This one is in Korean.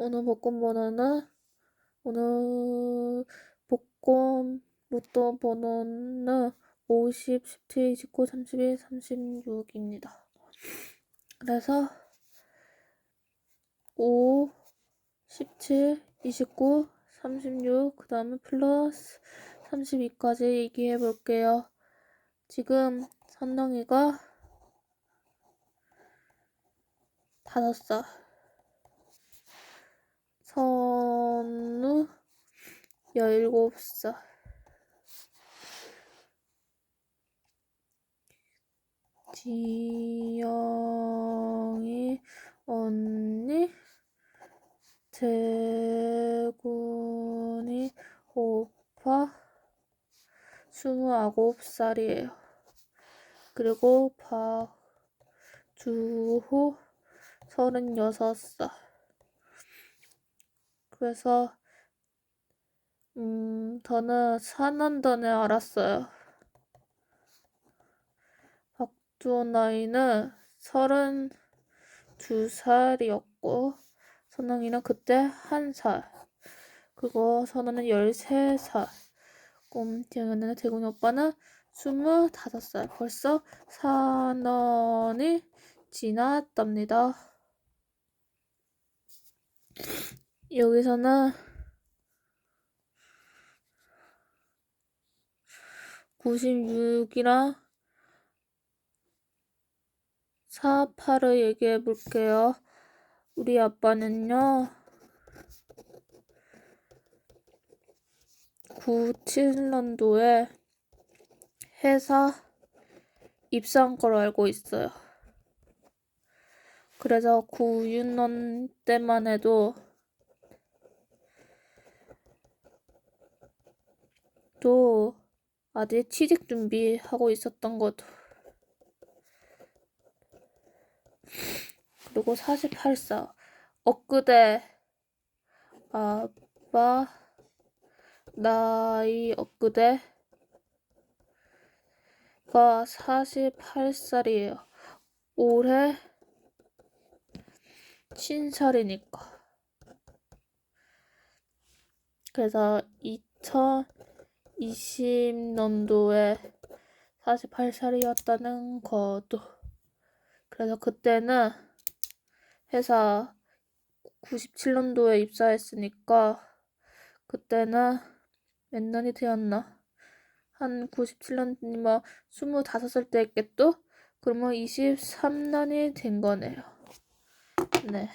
오늘 복권 번호는 오늘 복권 로또 번호는 50, 17, 29, 32, 36입니다. 그래서 5, 17, 29, 36, 그 다음에 플러스 32까지 얘기해 볼게요. 지금 다섯 살. 선우 열일곱 살. 지영이 언니 재군이 오빠 스물아홉 살이에요. 그리고 박주호 서른여섯 살. 그래서 음, 저는 4년 전에 알았어요. 박주호 나이는 서른 두 살이었고, 선영이는 그때 한 살. 그리고 선우는 열세 살. 꼼티언는 대군이 오빠는 스물다섯 살. 벌써 4년이 지났답니다. 여기서는 96이랑 48을 얘기해 볼게요. 우리 아빠는요, 97년도에 회사 입사한 걸로 알고 있어요. 그래서 96년 때만 해도 또 아직 취직 준비하고 있었던 것도. 그리고 48살. 엊그제 아빠 나이 엊그제가 48살이에요. 올해 신살이니까. 그래서 2020년도에 48살이었다는 것도. 그래서 그때는 회사 97년도에 입사했으니까 그때는 몇 년이 되었나? 한 97년이면 25살 때겠죠? 그러면 23년이 된 거네요. 네.